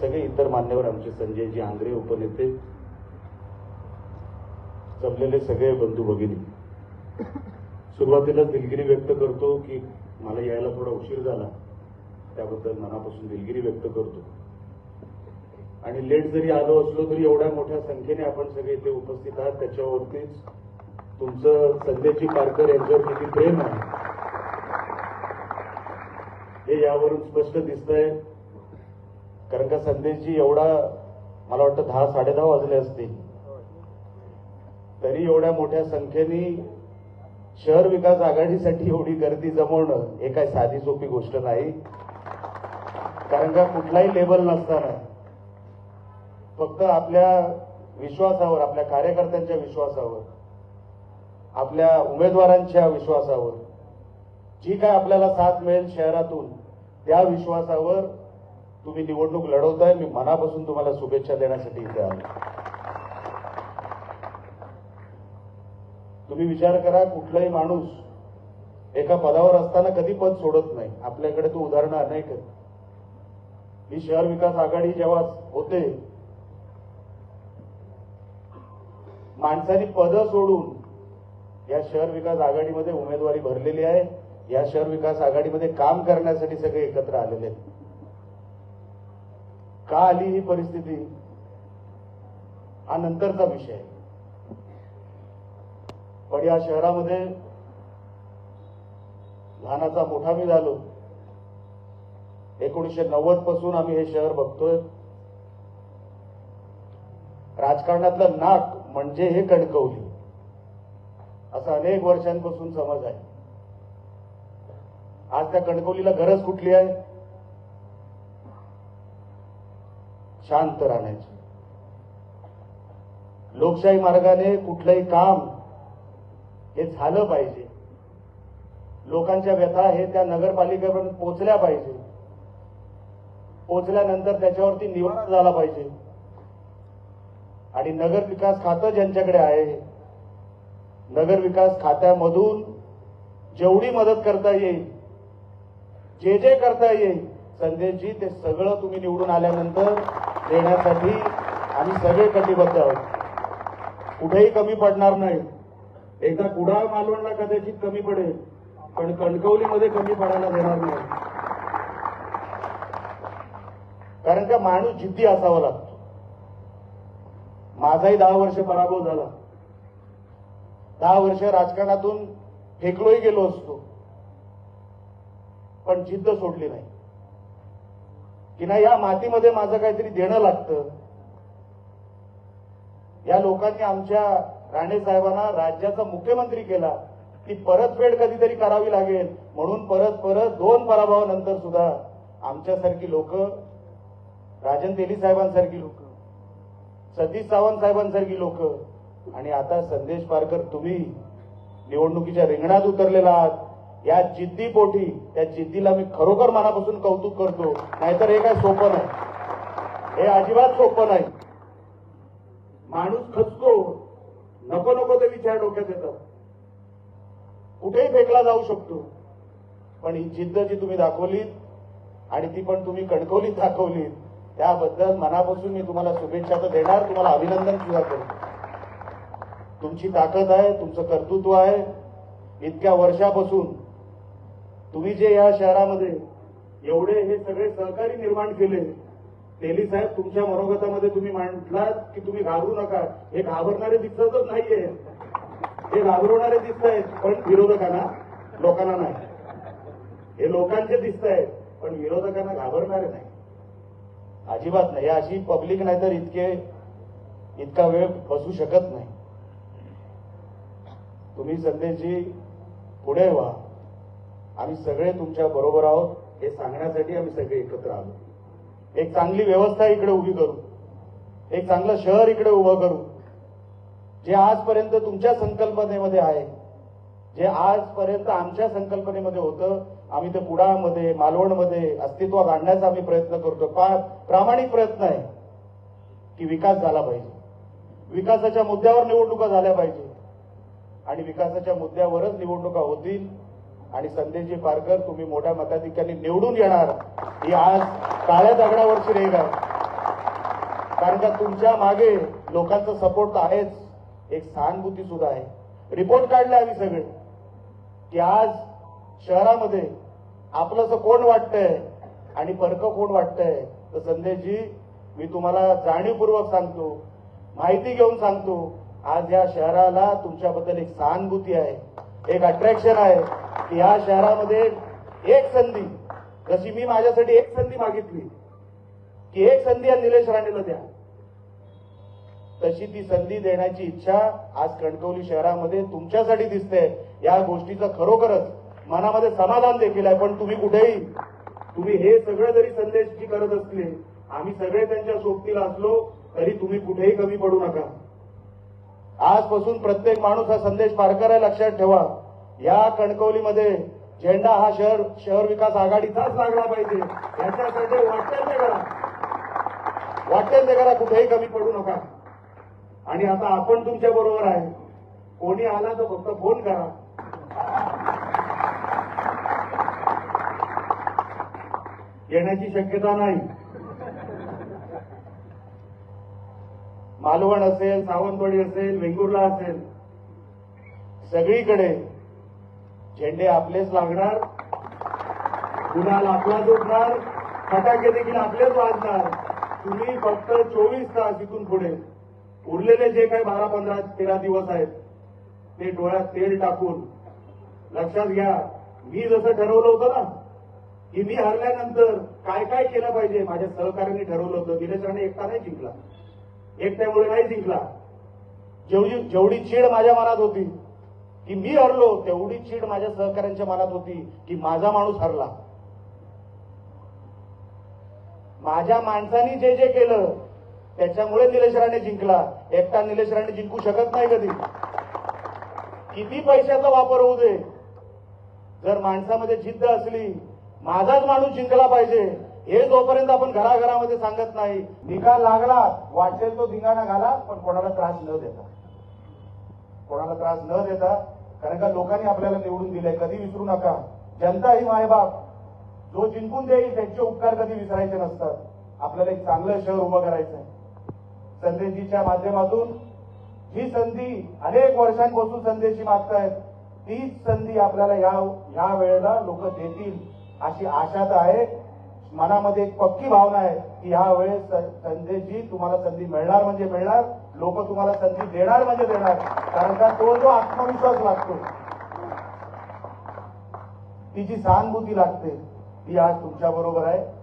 सगळे इतर मान्यवर आमचे संजयजी आंग्रे उपनेते जमलेले सगळे बंधू भगिनी. सुरुवातीलाच दिलगिरी व्यक्त करतो की मला यायला थोडा उशीर झाला. त्याबद्दल मनापासून दिलगिरी व्यक्त करतो. आणि लेट जरी आलो असलो तरी एवढ्या मोठ्या संख्येने आपण सगळे इथे उपस्थित आहात. त्याच्यावरतीच तुमचं संध्याजी पारकर यांच्यावर किती प्रेम आहे. हे यावरून स्पष्ट दिसतंय. कारण का संदेशजी एवढा मला वाटतं दहा साडे दहा वाजले असतील. तरी एवढ्या मोठ्या संख्येने शहर विकास आघाडीसाठी एवढी गर्दी जमवणं हे काय साधी सोपी गोष्ट नाही. कारण का कुठलाही लेबल नसताना फक्त आपल्या विश्वासावर आपल्या कार्यकर्त्यांच्या विश्वासावर आपल्या उमेदवारांच्या विश्वासावर जी काय आपल्याला साथ मिळेल शहरातून त्या विश्वासावर तुम्ही निवडणूक लढवताय मी मनापासून तुम्हाला शुभेच्छा देण्यासाठी इथे आलो. तुम्ही विचार करा कुठलाही माणूस एका पदावर असताना कधी पद सोडत नाही. आपल्याकडे तो उदाहरणं अनेक आहेत. ही शहर विकास आघाडी जेव्हा होते माणसाने पद सोडून या शहर विकास आघाडीमध्ये उमेदवारी भरलेली आहे. या शहर विकास आघाडीमध्ये काम करण्यासाठी सगळे एकत्र आलेले आहेत. का आली ही परिस्थिती हा नंतरचा विषय पण या शहरामध्ये लहानाचा मोठा मी झालो. एकोणीसशे नव्वदपासून आम्ही हे शहर बघतोय. राजकारणातलं नाक म्हणजे हे कणकवली. असं अनेक वर्षांपासून समज आहे. आज त्या कणकवलीला गरज कुठली आहे? शांत राहण्याची. लोकशाही मार्गाने कुठलंही काम हे झालं पाहिजे. लोकांच्या व्यथा हे त्या नगरपालिकेपर्यंत पोहोचल्या पाहिजे. पोचल्यानंतर त्याच्यावरती निवारा झाला पाहिजे. आणि नगर विकास खातं ज्यांच्याकडे आहे नगर विकास खात्यामधून जेवढी मदत करता येईल जे जे करता येईल संदेशजी ते सगळं तुम्ही निवडून आल्यानंतर देण्यासाठी आम्ही सगळे कटिबद्ध आहोत. कुठेही कमी पडणार नाही. एकदा कुडाळ मालवणला कदाचित कमी पडेल पण कणकवलीमध्ये कमी पडायला देणार नाही. कारण का माणूस जिद्दी असावा लागतो. माझाही दहा वर्ष पराभव झाला. दहा वर्ष राजकारणातून फेकलोही गेलो असतो. पण जिद्द सोडली नाही. की नाही या मातीमध्ये माझं काहीतरी देणं लागतं. या लोकांनी आमच्या राणे साहेबांना राज्याचा मुख्यमंत्री केला ती परतफेड कधीतरी करावी लागेल. म्हणून परत परत दोन पराभवानंतर सुद्धा आमच्यासारखी लोक राजन तेली साहेबांसारखी लोक सतीश सावंत साहेबांसारखी लोक आणि आता संदेश पारकर तुम्ही निवडणुकीच्या रिंगणात उतरलेला आहात. या जिद्दी पोटी त्या जिद्दीला मी खरोखर मनापासून कौतुक करतो. नाहीतर हे काय सोपं नाही. हे अजिबात सोपं नाही. माणूस खचतो. नको नको ते विचार डोक्यात येतात. कुठेही फेकला जाऊ शकतो. पण ही जिद्द जी तुम्ही दाखवलीत आणि ती पण तुम्ही कणकवलीत दाखवलीत त्याबद्दल मनापासून मी तुम्हाला शुभेच्छा तर देणार. तुम्हाला अभिनंदन सुद्धा करतो. तुमची ताकद आहे तुमचं कर्तृत्व आहे. इतक्या वर्षापासून तुम्ही जे या शहरामध्ये एवढे हे सगळे सहकारी निर्माण केले तेली साहेब तुमच्या मनोगतामध्ये तुम्ही म्हटलात की तुम्ही घाबरू नका. हे घाबरणारे दिसतच नाहीये. हे घाबरवणारे दिसत आहेत पण विरोधकांना लोकांना नाही. हे लोकांचे दिसत आहेत पण विरोधकांना घाबरणारे नाही. अजिबात नाही. अशी पब्लिक नाही तर इतके इतका वेळ बसू शकत नाही. तुम्ही संदेशजी पुढे व्हा. आम्ही सगळे तुमच्या बरोबर आहोत. हे सांगण्यासाठी आम्ही सगळे एकत्र आलो. एक चांगली व्यवस्था इकडे उभी करू. एक चांगलं शहर इकडे उभं करू. जे आजपर्यंत तुमच्या संकल्पनेमध्ये आहे जे आजपर्यंत आमच्या संकल्पनेमध्ये होतं आम्ही ते कुडाळमध्ये मालवणमध्ये अस्तित्वात आणण्याचा आम्ही प्रयत्न करतो. प्रामाणिक प्रयत्न आहे की विकास झाला पाहिजे. विकासाच्या मुद्द्यावर निवडणुका झाल्या पाहिजे आणि विकासाच्या मुद्द्यावरच निवडणुका होतील आणि संदेशजी पारकर तुम्ही मोठ्या मताधिकारी निवडून येणार. ही आज काळ्या दगडावरची रेग आहे. कारण का तुमच्या मागे लोकांचा सपोर्ट तर आहेच. एक सहानुभूती सुद्धा आहे. रिपोर्ट काढले आम्ही सगळे. की आज शहरामध्ये आपलंसं कोण वाटतंय आणि परक कोण वाटतंय? तर संदेशजी मी तुम्हाला जाणीवपूर्वक सांगतो माहिती घेऊन सांगतो आज या शहराला तुमच्याबद्दल एक सहानुभूती आहे. एक अट्रॅक्शन आहे. या शहरामध्ये एक संधी जशी मी माझ्यासाठी एक संधी मागितली की एक संधी या निलेश राणेला द्या. तशी ती संधी देण्याची इच्छा आज कणकवली शहरामध्ये तुमच्यासाठी दिसते. या गोष्टीचं खरोखरच मनामध्ये समाधान देखील आहे. पण तुम्ही कुठेही तुम्ही हे सगळं जरी संदेशची करत असले आम्ही सगळे त्यांच्या सोबतीला असलो तरी तुम्ही कुठेही कमी पडू नका. आजपासून प्रत्येक माणूस हा संदेश पारकर आहे लक्षात ठेवा. या कणकवलीमध्ये झेंडा हा शहर शहर विकास आघाडीचाच लागला पाहिजे. याच्यासाठी वाटेल ते करा. वाटेल ते करा कुठेही कमी पडू नका. आणि आता आपण तुमच्या बरोबर आहे. कोणी आला तर फक्त फोन करा. येण्याची शक्यता नाही. मालवण असेल सावंतवाडी असेल वेंगुर्ला असेल सगळीकडे झेंडे आपलेच लागणार गुन्हा आपलाच उठणार फटाके देखील आपलेच वाजणार. तुम्ही फक्त चोवीस तास इथून पुढे उरलेले जे काही बारा पंधरा तेरा दिवस आहेत ते डोळ्यात तेल टाकून लक्षात घ्या. मी जसं ठरवलं होतं ना की मी हरल्यानंतर काय काय केलं पाहिजे माझ्या सहकार्यांनी ठरवलं होतं. निलेश एकटा नाही जिंकला. एकट्यामुळे नाही जिंकला. जेवढी जेवढी चीड माझ्या मनात होती की मी हरलो तेवढी चीड माझ्या सहकाऱ्यांच्या मनात होती की माझा माणूस हरला. माझ्या माणसानी जे जे केलं त्याच्यामुळे निलेश राणे जिंकला. एकटा निलेश राणे जिंकू शकत नाही कधी. किती पैशाचा वापर होऊ दे. जर माणसामध्ये जिद्द असली माझाच माणूस जिंकला पाहिजे. हे जोपर्यंत आपण घराघरामध्ये सांगत नाही निकाल लागला वाटेल तो धिंगाणा घाला पण कोणाला त्रास न देता. कोणाला त्रास न देता कारण का लोकांनी आपल्याला निवडून दिले कधी विसरू नका. जनता ही मायबाप. जो जिंकून देईल त्यांचे उपकार कधी विसरायचे नसतात. आपल्याला एक चांगलं शहर उभं करायचं आहे संदेशजीच्या माध्यमातून ही संधी अनेक वर्षांपासून संदेशी मागतायत तीच संधी आपल्याला या या वेळेला लोक देतील अशी आशा तर आहे. मनामध्ये एक पक्की भावना आहे की ह्या वेळेस स- तुम्हाला संधी मिळणार म्हणजे मिळणार लोक तुम्हाला संधी देणार म्हणजे देणार कारण का तो जो आत्मविश्वास लागतो ती जी सहानुभूती लागते ती आज तुमच्या बरोबर आहे.